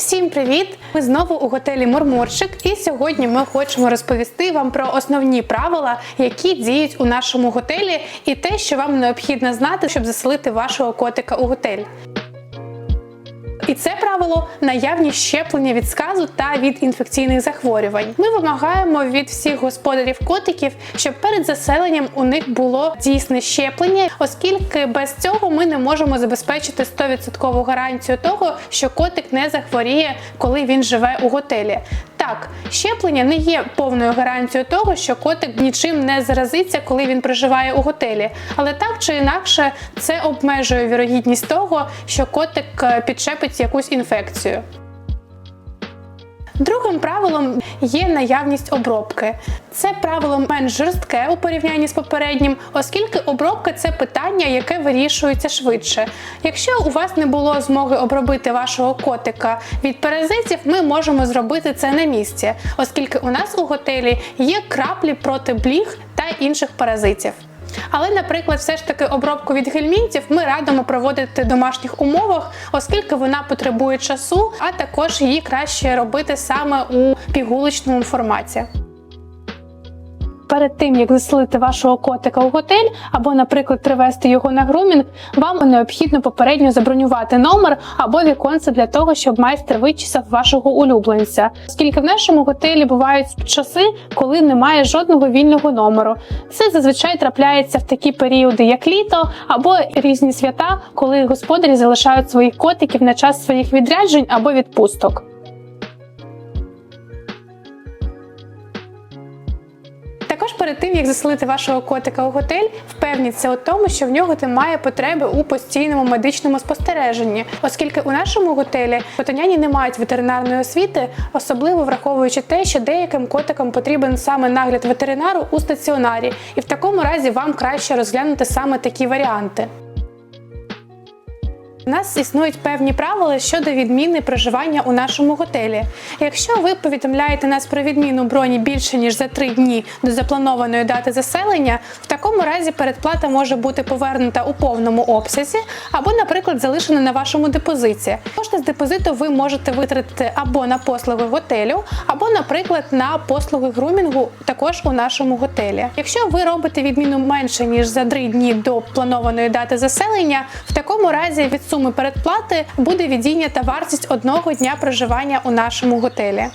Всім привіт! Ми знову у готелі Мурмурчик, і сьогодні ми хочемо розповісти вам про основні правила, які діють у нашому готелі, і те, що вам необхідно знати, щоб заселити вашого котика у готель. І це правило наявність щеплення від сказу та від інфекційних захворювань. Ми вимагаємо від всіх господарів котиків, щоб перед заселенням у них було дійсне щеплення, оскільки без цього ми не можемо забезпечити 100% гарантію того, що котик не захворіє, коли він живе у готелі. Так, щеплення не є повною гарантією того, що котик нічим не заразиться, коли він проживає у готелі. Але так чи інакше, це обмежує вірогідність того, що котик е, підчепить якусь інфекцію. Другим правилом є наявність обробки. Це правило менш жорстке у порівнянні з попереднім, оскільки обробка це питання, яке вирішується швидше. Якщо у вас не було змоги обробити вашого котика від паразитів, ми можемо зробити це на місці, оскільки у нас у готелі є краплі проти бліг та інших паразитів. Але, наприклад, все ж таки обробку від гельмінтів ми радимо проводити в домашніх умовах, оскільки вона потребує часу, а також її краще робити саме у пігулочному форматі. Перед тим як заселити вашого котика у готель або, наприклад, привезти його на грумінг, вам необхідно попередньо забронювати номер або віконце для того, щоб майстер вичисав вашого улюбленця. Оскільки в нашому готелі бувають часи, коли немає жодного вільного номеру. Це зазвичай трапляється в такі періоди, як літо або різні свята, коли господарі залишають своїх котиків на час своїх відряджень або відпусток. Перед тим як заселити вашого котика у готель, впевніться у тому, що в нього немає потреби у постійному медичному спостереженні, оскільки у нашому готелі котеняні не мають ветеринарної освіти, особливо враховуючи те, що деяким котикам потрібен саме нагляд ветеринару у стаціонарі, і в такому разі вам краще розглянути саме такі варіанти. Нас існують певні правила щодо відміни проживання у нашому готелі. Якщо ви повідомляєте нас про відміну броні більше ніж за три дні до запланованої дати заселення, в такому разі передплата може бути повернута у повному обсязі або, наприклад, залишена на вашому депозиті. Кошти з депозиту ви можете витратити або на послуги готелю, або, наприклад, на послуги грумінгу також у нашому готелі. Якщо ви робите відміну менше ніж за три дні до планованої дати заселення, в такому разі від суми передплати буде відійнята вартість одного дня проживання у нашому готелі.